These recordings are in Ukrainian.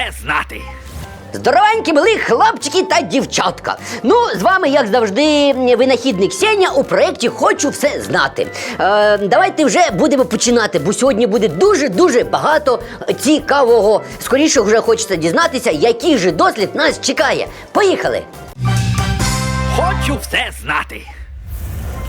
все знати. Здоровенькі були хлопчики та дівчатка. Ну, з вами, як завжди, винахідник Сеня у проєкті Хочу все знати. Е, давайте вже будемо починати, бо сьогодні буде дуже-дуже багато цікавого. Скоріше вже хочеться дізнатися, який же дослід нас чекає. Поїхали! Хочу все знати.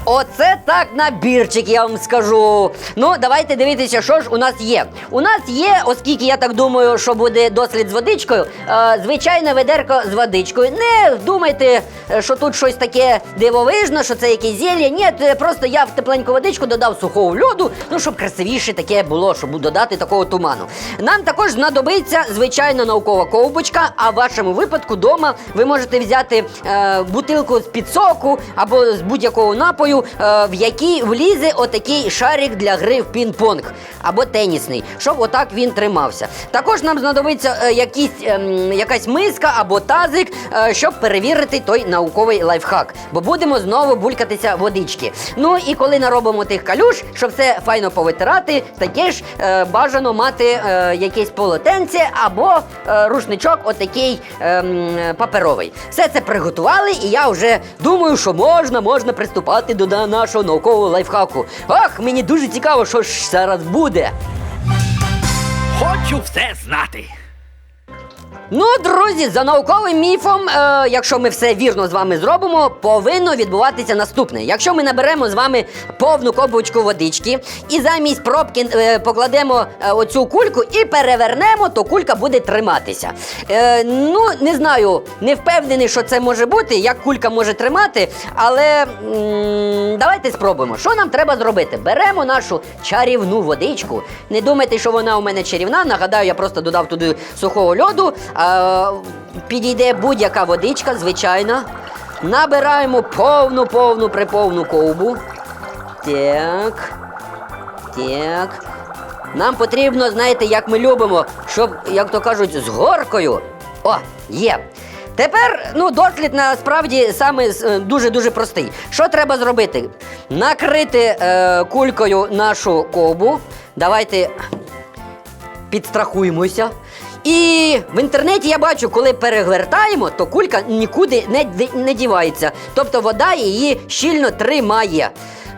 Оце так набірчик, я вам скажу. Ну, давайте дивитися, що ж у нас є. У нас є, оскільки я так думаю, що буде дослід з водичкою, е, звичайне ведерко з водичкою. Не думайте, е, що тут щось таке дивовижне, що це якесь зілля. Ні, просто я в тепленьку водичку додав сухого льоду, ну щоб красивіше таке було, щоб додати такого туману. Нам також знадобиться звичайна наукова ковбочка, а в вашому випадку вдома ви можете взяти е, бутилку з-під соку або з будь-якого напою, е, в який влізе отакий шарик для гри в пінг-понг або тенісний, щоб отак він тримався. Також нам знадобиться е, якісь, ем, якась миска або тазик, е, щоб перевірити той науковий лайфхак. Бо будемо знову булькатися водички. Ну і коли наробимо тих калюш, щоб все файно повитирати, таке ж е, бажано мати е, якесь полотенце або е, рушничок, отакий ем, паперовий. Все це приготували, і я вже думаю, що можна, можна приступати до на- нашого наукового лайфхаку. Ах, мені дуже цікаво, що ж зараз буде. Хочу все знати. Ну, друзі, за науковим міфом, е, якщо ми все вірно з вами зробимо, повинно відбуватися наступне. Якщо ми наберемо з вами повну кобочку водички і замість пробки е, покладемо е, оцю кульку і перевернемо, то кулька буде триматися. Е, ну, не знаю, не впевнений, що це може бути, як кулька може тримати, але м, давайте спробуємо. Що нам треба зробити? Беремо нашу чарівну водичку. Не думайте, що вона у мене чарівна. Нагадаю, я просто додав туди сухого льоду. Підійде будь-яка водичка, звичайна. Набираємо повну, повну, приповну ковбу. Так. Так. Нам потрібно, знаєте, як ми любимо, щоб, як то кажуть, з горкою. О, є. Тепер, ну, дослід насправді саме е, дуже-дуже простий. Що треба зробити? Накрити е, кулькою нашу ковбу. Давайте підстрахуємося. І в інтернеті я бачу, коли перегортаємо, то кулька нікуди не, не дівається. Тобто вода її щільно тримає.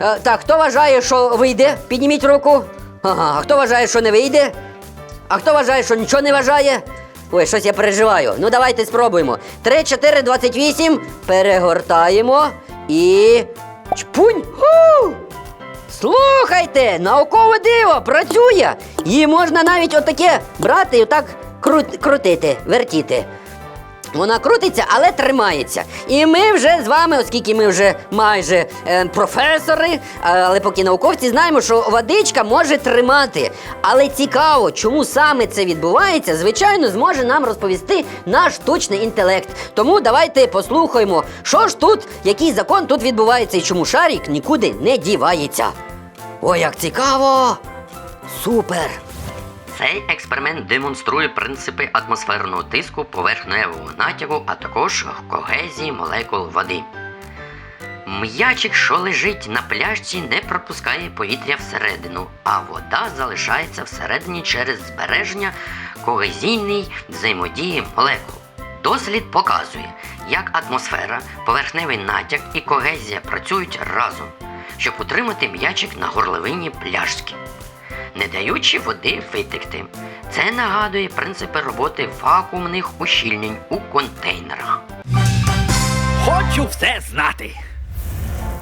Е, так, хто вважає, що вийде? Підніміть руку. Ага, а хто вважає, що не вийде? А хто вважає, що нічого не вважає? Ой, щось я переживаю. Ну давайте спробуємо. 3, 4, 28. Перегортаємо і. Чпунь! Ху! Слухайте, наукове диво працює. Її можна навіть отаке брати і отак крутити, вертіти. Вона крутиться, але тримається. І ми вже з вами, оскільки ми вже майже е, професори, але поки науковці знаємо, що водичка може тримати. Але цікаво, чому саме це відбувається, звичайно, зможе нам розповісти наш штучний інтелект. Тому давайте послухаємо, що ж тут, який закон тут відбувається і чому шарик нікуди не дівається. Ой, як цікаво! Супер! Цей експеримент демонструє принципи атмосферного тиску, поверхневого натягу, а також когезії молекул води. М'ячик, що лежить на пляшці, не пропускає повітря всередину, а вода залишається всередині через збереження когезійної взаємодії молекул. Дослід показує, як атмосфера, поверхневий натяг і когезія працюють разом, щоб утримати м'ячик на горловині пляшки не даючи води витекти. Це нагадує принципи роботи вакуумних ущільнень у контейнерах. Хочу все знати.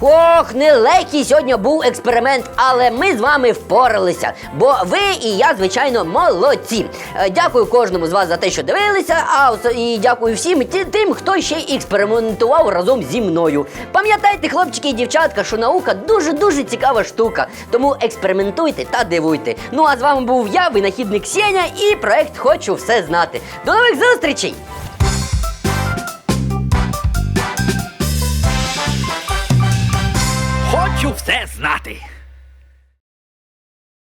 Ох, нелегкий сьогодні був експеримент, але ми з вами впоралися. Бо ви і я, звичайно, молодці. Е, Дякую кожному з вас за те, що дивилися. А і дякую всім тим, хто ще експериментував разом зі мною. Пам'ятайте, хлопчики і дівчатка, що наука дуже дуже цікава штука. Тому експериментуйте та дивуйте. Ну а з вами був я, винахідник Сеня, і проект Хочу все знати. До нових зустрічей!